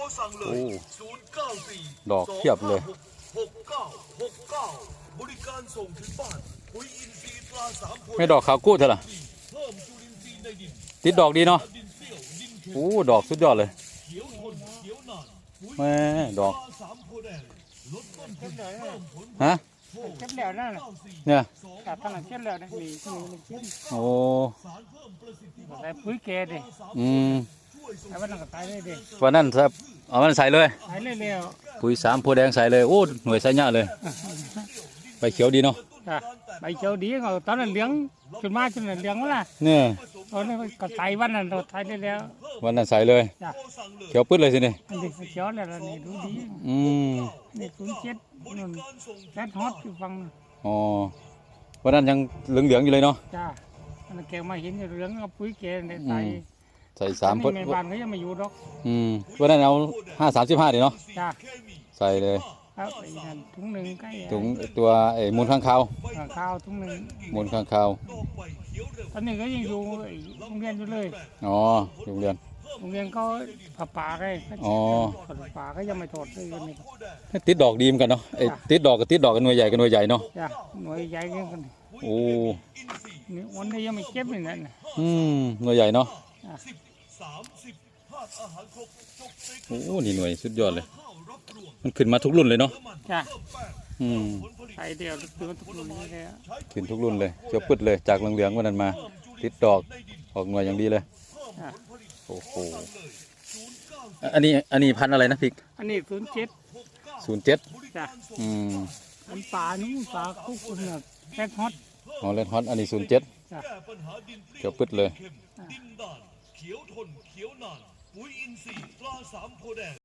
รสั่งเลโอ้ย094ดอกเพียบเลย 6969 บริการส่งถึงบ้านปุ๋ยอินทรีย์ตราสามโพธิ์ไม่ดอกขาวกู้เท่าไหร่เพิ่มจุลินทรีย์ในดินติดดอกดีเนาะดินเปรี้ยวดินเค็มโอ้ดอกสุดยอดเลย เขียวทนเขียวนานปุ๋ยแม่ดอก ตราสามโพธิ์แดงลดต้นทุนเพิ่มผลฮะเก็บแล้วนั่นน่ะ94เนี่ยกาดตลาดเก็บแล้วนะมีมีมันเก็บโอ้สารเพิ่มประสิทธิภาพใส่ปุ๋ยแกดิอืม แต่ว่านั่นก็ตายเลยดิวันนั้นครับเอามันใส่เลย ตายเลยแล้วปุ๋ยสามโพธิ์แดงใส่เลย โอ้หน่วยใส่เยอะเลย ไปเขียวดีเนาะจ้ะใบเขียวดีก็ตอนนั้นเลี้ยงจนมาจนนั้นเลี้ยงว่าล่ะเนี่ยตอนนั้นก็ตายวันนั้นเราตายได้แล้ววันนั้นใส่เลย จ้ะเขียวปึ๊ดเลยสิเนี่ยอันนี้เขียวแล้วล่ะนี่ดูดีอืมนี่ศูนย์เจ็ดนั่นแคทฮอตอยู่ฟังอ๋อวันนั้นยังเหลืองๆอยู่เลยเนาะ จ้ะอันนั้นแกมาเห็นอยู่เลี้ยงเอาปุ๋ยแกเนี่ยตายอืม ใส่สามอันพนี้แม่บ้านเขายังไม่อยู่ดอกอืมวันนั้นเอาห้าสามสิบห้าดิเนาะจ้ะใส่เลยครับไอ้นั่นถุงหนึ่งใกล้ถุงตัวไอ้มูลข้างคาวอ่าข้าวถุงหนึ่งมูลข้างคาวตอนนี้ก็ยังอยู่ไอ้โรงเรียนอยู่เลยอ๋อโรงเรียนโรงเรียนก็ผ่าป่าไงอ๋อผ่าป่าก็ยังไม่ถอดเลยกันนี่ติดดอกดีเหมือนกันเนาะไอ้ติดดอกกับติดดอกกันหน่วยใหญ่กันหน่วยใหญ่เนาะจ้ะหน่วยใหญ่เงี้ยกันโอ้นี่วันนี้ยังไม่เก็บเลยนั่นน่ะอืมหน่วยใหญ่เนาะ จ้ะ30ธาตุอาหารครบจบในโอ้นี่หน่วยสุดยอดเลยข้าวรับรวมมันขึ้นมาทุกรุ่นเลยเนาะจ้ะอืมผลผลิตใส่เดียวตัวทุกคนนี่เลยอะขึ้นทุกรุ่นเลยเขียวปึ๊ดเลยจากเหลืองๆวันนั้นมา ติดดอกออกหน่วยอย่างดีเลยจ้ะโอ้โหอันนี้อันนี้พันธุ์อะไรนะพริก อันนี้ศูนย์เจ็ดศูนย์เจ็ดจ้ะอืมอันป่านู้นป่าคุกคุณน่ะแคทฮอตอ๋อเลนฮอตอันนี้ศูนย์เจ็ดจ้ะแก้ปัญหาดินเปรี้เขียวปึ๊ดเลย เขียวทนเขียวนานปุ๋ยอินทรีย์ปลาสามโพแดง